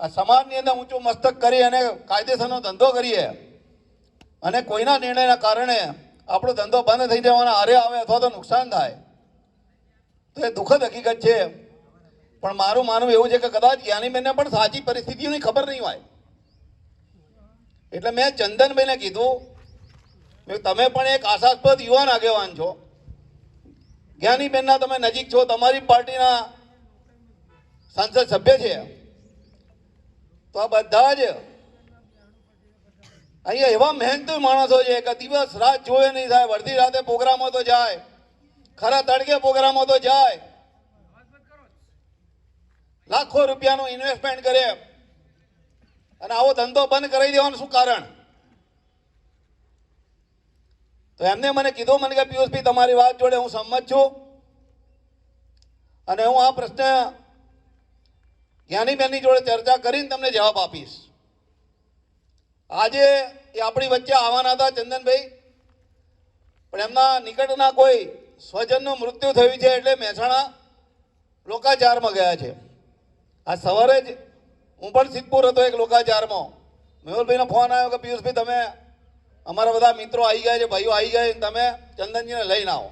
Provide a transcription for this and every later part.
આ સમાજની અંદર ઊંચું મસ્તક કરી અને કાયદેસરનો ધંધો કરીએ. અને કોઈના નિર્ણયના કારણે આપણો ધંધો બંધ થઈ જવાના આરે આવે અથવા તો નુકસાન થાય. તો એ દુઃખદ હકીકત છે. પણ મારું માનવું એવું છે કે કદાચ જ્ઞાનીબેનને પણ સાચી પરિસ્થિતિઓની ખબર નહીં હોય. એટલે મેં ચંદનભાઈને કીધું તમે પણ એક આશાસ્પદ યુવાન આગેવાન છો, જ્ઞાનીબેનના તમે નજીક છો, તમારી પાર્ટીના સંસદ સભ્ય છે. તો આ બધા જ અહીંયા એવા મહેનતુ માણસો છે કે દિવસ રાત જોયે નહીં થાય વર્ધી રાતે પ્રોગ્રામો તો જાય, ખરા તડકે પ્રોગ્રામો તો જાય. લાખો રૂપિયાનું ઇન્વેસ્ટમેન્ટ કરે અને આવો ધંધો બંધ કરાવી દેવાનું શું કારણ? તો એમને મને કીધું, મને કે, પિયુષભાઈ, તમારી વાત જોડે હું સંમત છું. અને હું આ પ્રશ્ન જ્ઞાનીબેનની જોડે ચર્ચા કરીને તમને જવાબ આપીશ. આજે એ આપણી વચ્ચે આવવાના હતા ચંદનભાઈ, પણ એમના નિકટના કોઈ સ્વજનનું મૃત્યુ થયું છે એટલે મહેસાણા લોકાચારમાં ગયા છે. આ સવારે જ હું પણ સિદ્ધપુર હતો એક લોકાચારમાં. મેહુલભાઈનો ફોન આવ્યો કે, પિયુષભાઈ, તમે અમારા બધા મિત્રો આવી ગયા છે, ભાઈઓ આવી ગયા તમે ચંદનજીને લઈને આવો.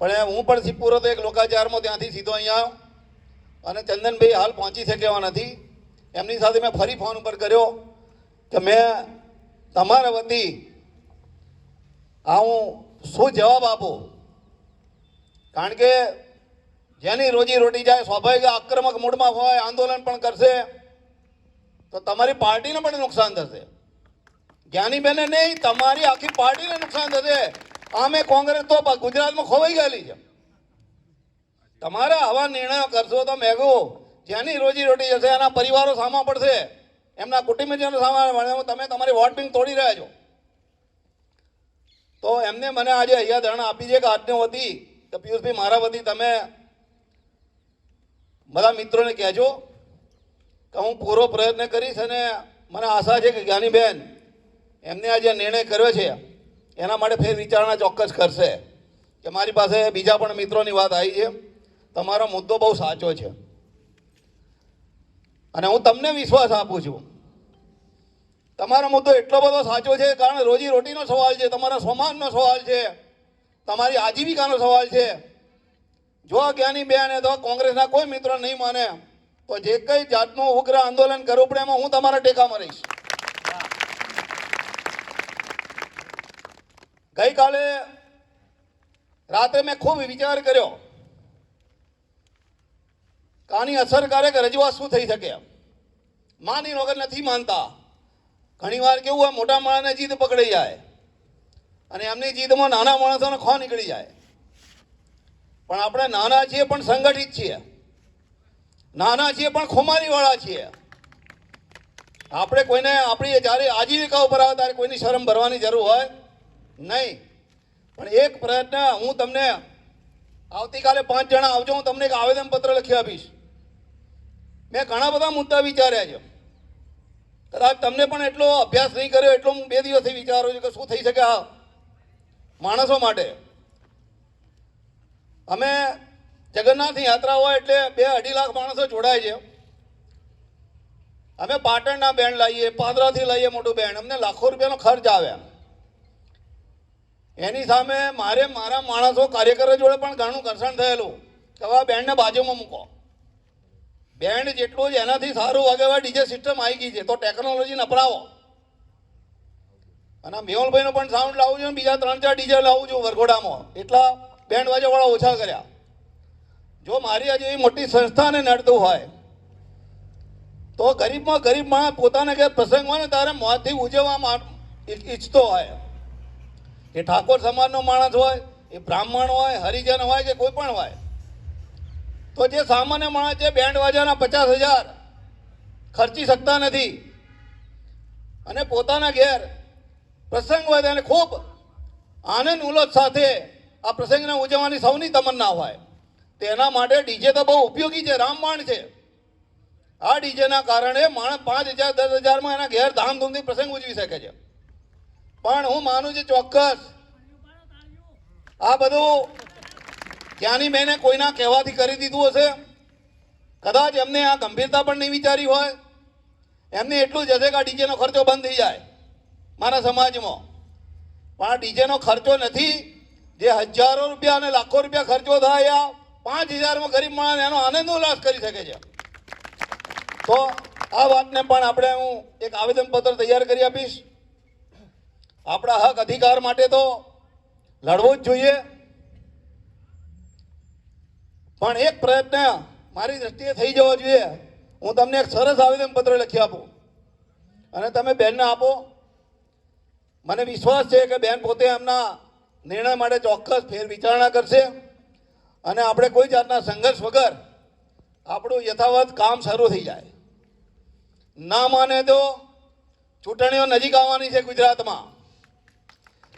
પણ હું પણ સિદ્ધપુર હતો એક લોકાચારમાં, ત્યાંથી સીધો અહીંયા આવ્યો. અને ચંદનભાઈ હાલ પહોંચી શક્યા નથી. એમની સાથે મેં ફરી ફોન ઉપર કર્યો કે મેં તમારા વતી આ હું શું જવાબ આપો? કારણ કે જેની રોજી રોટી જાય, સ્વાભાવિક આક્રમક મૂડમાં હોય, આંદોલન પણ કરશે, તો તમારી પાર્ટીને પણ નુકસાન થશે. જ્ઞાનીબેને નહીં, તમારી આખી પાર્ટીને નુકસાન થશે. આમે કોંગ્રેસ તો ગુજરાતમાં ખોવાઈ ગયેલી છે. તમારે આવા નિર્ણયો કરશો તો મેઘો, જેની રોજી રોટી જશે એના પરિવારો સામા પડશે. એમના કુટુંબીજનો સામા તમે તમારી વોટ બેંક તોડી રહ્યા છો. તો એમને મને આજે અહીંયા ધરણા આપી છે કે આજનો વતી કે પિયુષભાઈ, મારા વતી તમે બધા મિત્રોને કહેજો કે હું પૂરો પ્રયત્ન કરીશ અને મને આશા છે કે જ્ઞાનીબેન એમને આ જે નિર્ણય કર્યો છે. એના માટે ફેર વિચારણા ચોક્કસ કરશે. કે મારી પાસે બીજા પણ મિત્રોની વાત આવી છે. તમારો મુદ્દો બહુ સાચો છે. અને હું તમને વિશ્વાસ આપું છું. તમારો મુદ્દો એટલો બધો સાચો છે કારણ રોજી રોટીનો સવાલ છે, તમારા સમાજનો સવાલ છે, તમારી આજીવિકાનો સવાલ છે. જો જ્ઞાની બેન તો કોંગ્રેસના કોઈ મિત્રો નહીં માને, તો જે કઈ જાતનું ઉગ્ર આંદોલન કરવું પડે એમાં હું તમારા ટેકામાં રહીશ. ગઈકાલે રાત્રે મેં ખૂબ વિચાર કર્યો. આની અસરકારક રજૂઆત શું થઈ શકે માની વગર નથી માનતા. ઘણીવાર કેવું હોય, મોટા માણસને જીદ પકડી જાય અને એમની જીદમાં નાના માણસોને ખો નીકળી જાય. પણ આપણે નાના છીએ પણ સંગઠિત છીએ. નાના છીએ પણ ખુમારીવાળા છીએ. આપણે કોઈને આપણી જ્યારે આજીવિકા ઉપર આવે ત્યારે કોઈની શરમ ભરવાની જરૂર હોય નહીં. પણ એક પ્રયત્ન હું તમને આવતીકાલે પાંચ જણા આવજો, હું તમને એક આવેદનપત્ર લખી આપીશ. મેં ઘણા બધા મુદ્દા વિચાર્યા છે. કદાચ તમને પણ એટલો અભ્યાસ નહીં કર્યો, એટલો હું બે દિવસથી વિચારું છું કે શું થઈ શકે આ માણસો માટે. અમે જગન્નાથ યાત્રા હોય એટલે બે અઢી લાખ માણસો જોડાય છે. અમે પાટણના બેન્ડ લાવીએ, પાદરાથી લઈએ મોટું બેન્ડ અમને લાખો રૂપિયાનો ખર્ચ આવે. એની સામે મારે મારા માણસો કાર્યકરો જોડે પણ ઘણું ઘર્ષણ થયેલું કે હવે બેન્ડને બાજુમાં મૂકો. બેન્ડ જેટલું જ એનાથી સારું વાગે ડીજે સિસ્ટમ આવી ગઈ છે, તો ટેકનોલોજીને અપનાવો અને મેહુલભાઈનું પણ સાઉન્ડ લાવું છું બીજા ત્રણ ચાર ડીજે લાવું છું વરઘોડામાં. એટલા બેન્ડ વાળા ઓછા કર્યા. જો મારી આજે એવી મોટી સંસ્થાને નડતું હોય, તો ગરીબમાં ગરીબ માણસ પોતાને કે પ્રસંગમાં ને તારે મોતથી ઉજવવા ઈચ્છતો હોય. એ ઠાકોર સમાજનો માણસ હોય, એ બ્રાહ્મણ હોય, હરિજન હોય કે કોઈ પણ હોય, તો જે સામાન્ય માણસ છે, બેન્ડ વાજાના પચાસ હજાર, ખર્ચી શકતા નથી. અને પોતાના ઘેર પ્રસંગ હોય તેને ખૂબ આનંદ, ઉલ્લાસ સાથે આ પ્રસંગને ઉજવવાની સૌની તમન્ના હોય. તેના માટે ડીજે તો બહુ ઉપયોગી છે, રામબાણ છે. આ ડીજેના કારણે માણસ પાંચ હજાર, દસ હજારમાં એના ઘેર ધામધૂમથી પ્રસંગ ઉજવી શકે છે. પણ હું માનું છું ચોક્કસ. આ બધું ત્યાંની બેને કોઈના કહેવાથી કરી દીધું હશે? કદાચ એમને આ ગંભીરતા પણ નહીં વિચારી હોય. એમને એટલું જ હશે કે આ ડીજેનો ખર્ચો બંધ થઈ જાય મારા સમાજમાં. પણ આ ડીજેનો ખર્ચો નથી. જે હજારો રૂપિયા અને લાખો રૂપિયા ખર્ચો થાય, આ પાંચ હજારમાં ગરીબ માણસ એનો આનંદ ઉલ્લાસ કરી શકે છે. તો આ વાતને પણ આપણે હું એક આવેદનપત્ર તૈયાર કરી આપીશ. આપણા હક અધિકાર માટે તો લડવું જ જોઈએ. પણ એક પ્રયત્ન મારી દ્રષ્ટિએ થઈ જવો જોઈએ. હું તમને એક સરસ આવેદનપત્ર લખી આપું. અને તમે બેનને આપો. મને વિશ્વાસ છે કે બેન પોતે એમના નિર્ણય માટે ચોક્કસ ફેર વિચારણા કરશે. અને આપણે કોઈ જાતના સંઘર્ષ વગર આપણું યથાવત કામ શરૂ થઈ જાય. ના માને તો ચૂંટણીઓ નજીક આવવાની છે ગુજરાતમાં.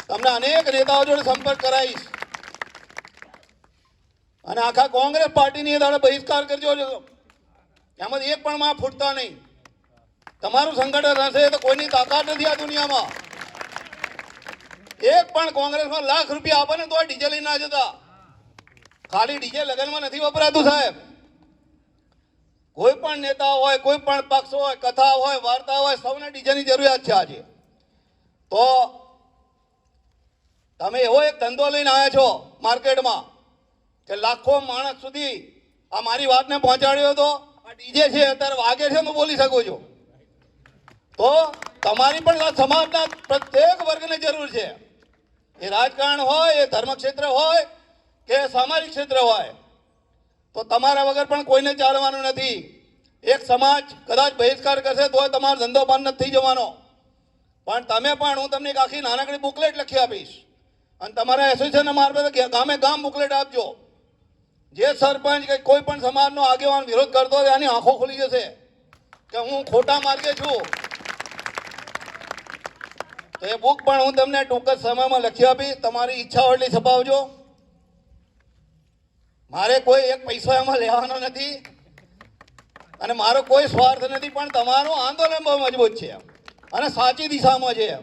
તમને અનેક નેતાઓ જોડે સંપર્ક કરાવીશ. અને આખા કોંગ્રેસ પાર્ટીની દાડે બહિષ્કાર કરજો એમાં એક પણ માં ફૂટતા નહીં. તમારું સંગઠન હશે તો કોઈની તાકાત નથી આ દુનિયામાં. એક પણ કોંગ્રેસમાં લાખ રૂપિયા આપે ને તો ડીજે લઈને ના જતા. ખાલી ડીજે લગ્નમાં નથી વપરાતું સાહેબ. કોઈ પણ નેતા હોય, કોઈ પણ પક્ષ હોય, કથા હોય, વાર્તા હોય, સૌને ડીજેની જરૂરિયાત છે આજે. તો તમે એવો એક ધંધો લઈને આવ્યા છો માર્કેટમાં કે લાખો માણસ સુધી આ મારી વાતને પહોંચાડ્યો હતો આ ડીજે છે, અત્યારે વાગે છે, હું બોલી શકું છું. તો તમારી પણ સમાજના પ્રત્યેક વર્ગને જરૂર છે. એ રાજકારણ હોય, એ ધર્મ ક્ષેત્ર હોય કે સામાજિક ક્ષેત્ર હોય, તો તમારા વગર પણ કોઈને ચાલવાનું નથી. એક સમાજ કદાચ બહિષ્કાર કરશે તોય તમારો ધંધો બંધ નથી જવાનો. પણ તમે પણ, હું તમને એક આખી નાનકડી બુકલેટ લખી આપીશ. અને તમારા એસોસિએશન મારફતે ગામે ગામ બુકલેટ આપજો. જે સરપંચ કે કોઈ પણ સમાજનો આગેવાન વિરોધ કરતો હોય એની આંખો ખુલી જશે. કે હું ખોટા માર્ગે છું. તો એ બુક પણ હું તમને ટૂંક જ સમયમાં લખી આપીશ. તમારી ઈચ્છા એટલી છપાવજો. મારે કોઈ એક પૈસો એમાં લેવાનો નથી. અને મારો કોઈ સ્વાર્થ નથી, પણ તમારું આંદોલન બહુ મજબૂત છે. અને સાચી દિશામાં છે.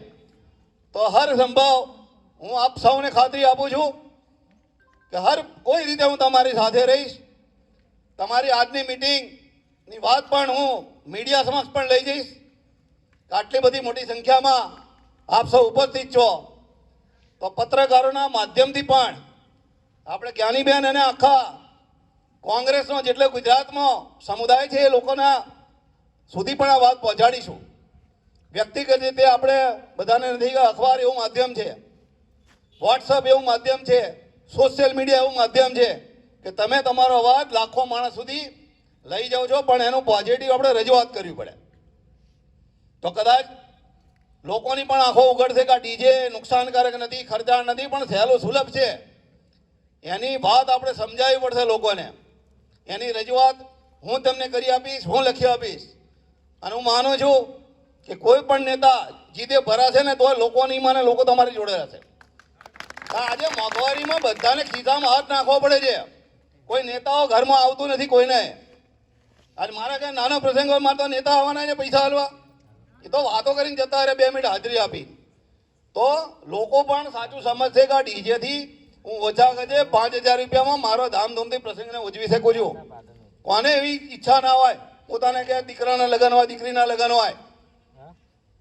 તો હર સંભવ હું આપ સૌને ખાતરી આપું છું કે હર કોઈ રીતે હું તમારી સાથે રહીશ. તમારી આજની મિટિંગની વાત પણ હું મીડિયા સમક્ષ પણ લઈ જઈશ. આટલી બધી મોટી સંખ્યામાં આપ સૌ ઉપસ્થિત છો. તો પત્રકારોના માધ્યમથી પણ આપણે જ્ઞાનીબેન અને આખા કોંગ્રેસનો જેટલો ગુજરાતમાં સમુદાય છે એ લોકોના સુધી પણ આ વાત પહોંચાડીશું. વ્યક્તિગત રીતે આપણે બધાને નથી અખબાર એવું માધ્યમ છે. વોટ્સઅપ એવું માધ્યમ છે સોશિયલ મીડિયા એવું માધ્યમ છે કે તમે તમારો અવાજ લાખો માણસ સુધી લઈ જાઓ છો, પણ એનું પોઝિટિવ આપણે રજૂઆત કરવી પડે. તો કદાચ લોકોની પણ આંખો ઉઘડશે કે આ ડીજે નુકસાનકારક નથી, ખર્ચાળ નથી, પણ સહેલું સુલભ છે. એની વાત આપણે સમજાવવી પડશે લોકોને. એની રજૂઆત હું તમને કરી આપીશ, હું લખી આપીશ. અને હું માનું છું કે કોઈ પણ નેતા જીતે ભરાશે ને, તો લોકોની માને લોકો તમારી જોડે રહેશે. આજે મોંઘવારીમાં બધાને ખીધામાં હાથ નાખવો પડે છે. કોઈ નેતાઓ ઘરમાં આવતું નથી, કોઈને. આજે મારા ક્યાં નાના પ્રસંગ હોય મારે તો નેતા આવવાના છે પૈસા હાલવા. એ તો વાતો કરીને જતા રહે, બે મિનિટ હાજરી આપી. તો લોકો પણ સાચું સમજશે કે આ ડીજેથી હું ઓછા ગજે પાંચ હજાર રૂપિયામાં મારો ધામધૂમથી પ્રસંગને ઉજવી શકું છું. કોને એવી ઈચ્છા ના હોય? પોતાને કે દીકરાના લગ્ન હોય, દીકરીના લગ્ન હોય.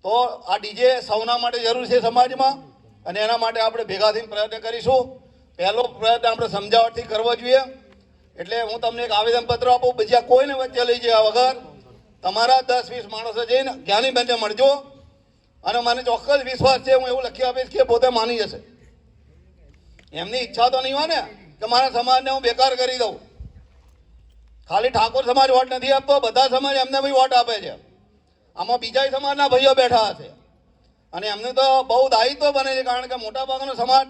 તો આ ડીજે સૌના માટે જરૂર છે સમાજમાં. અને એના માટે આપણે ભેગા થઈને પ્રયત્ન કરીશું. પહેલો પ્રયત્ન આપણે સમજાવટથી કરવો જોઈએ. એટલે હું તમને એક આવેદનપત્ર આપું. બીજા કોઈને વચ્ચે લઈ જયા વગર તમારા દસ વીસ માણસો જઈને જ્ઞાનીબેનને મળજો. અને મને ચોક્કસ વિશ્વાસ છે, હું એવું લખી આપીશ કે પોતે માની જશે. એમની ઈચ્છા તો નહીં હોય ને કે મારા સમાજને હું બેકાર કરી દઉં. ખાલી ઠાકોર સમાજ વોટ નથી આપતો, બધા સમાજ એમને બી વોટ આપે છે. આમાં બીજા સમાજના ભાઈઓ બેઠા હશે. અને એમનું તો બહુ દાયિત્વ બને છે, કારણ કે મોટા ભાગનો સમાજ,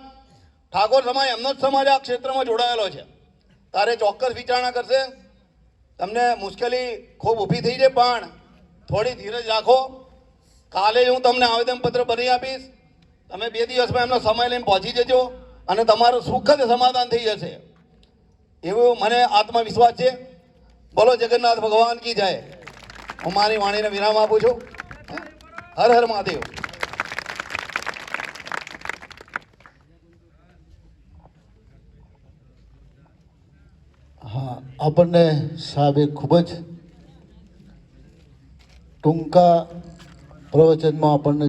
ઠાકોર સમાજ એમનો જ સમાજ આ ક્ષેત્રમાં જોડાયેલો છે. તારે ચોક્કસ વિચારણા કરશે. તમને મુશ્કેલી ખૂબ ઊભી થઈ છે, પણ થોડી ધીરજ રાખો. કાલે હું તમને આવેદનપત્ર બની આપીશ. તમે બે દિવસમાં એમનો સમય લઈને પહોંચી જજો અને તમારું સુખદ સમાધાન થઈ જશે. એવો મને આત્મવિશ્વાસ છે. બોલો, જગન્નાથ ભગવાન કી જાય. હું મારી વાણીને વિરામ આપું છું. હર હર મહાદેવ હા આપણને સાહેબે ખૂબ જ ટૂંકા પ્રવચનમાં આપણને